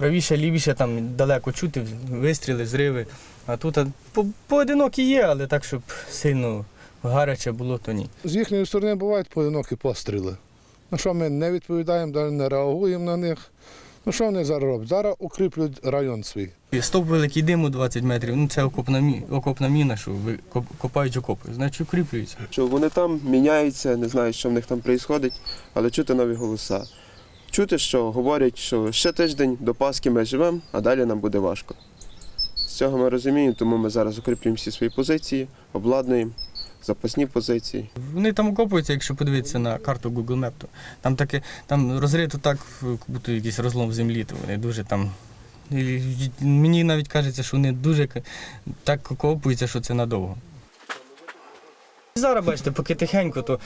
правіше, лівіше, там далеко чути вистріли, зриви. А тут а, по, поодинокі є, але так, щоб сильно гаряче було, то ні. З їхньої сторони бувають поодинокі постріли. Ну що ми не відповідаємо, навіть не реагуємо на них. Ну що вони зараз роблять? Зараз укріплюють район свій. І Стовп великий диму 20 метрів, ну це окопна, мі, окопна міна, що ви коп- копають окопи, значить укріплюються. що вони там міняються, не знаю, що в них там відбувається, але чути нові голоса. Чути, що говорять, що ще тиждень до Пасхи ми живемо, а далі нам буде важко. З цього ми розуміємо, тому ми зараз укріплюємо всі свої позиції, обладнуємо запасні позиції. Вони там окопуються, якщо подивитися на карту Google Map, то там таке, там розрито так, будто якийсь розлом в землі, то вони дуже там. Мені навіть кажеться, що вони дуже так окопуються, що це надовго. Зараз бачите, поки тихенько, то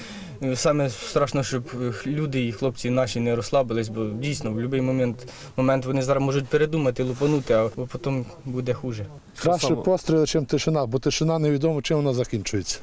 е, саме страшно, щоб е, люди і хлопці наші не розслабились, бо дійсно в будь-який момент, момент вони зараз можуть передумати, лупанути, а потім буде хуже. Краще постріли, ніж тишина, бо тишина невідомо, чим вона закінчується.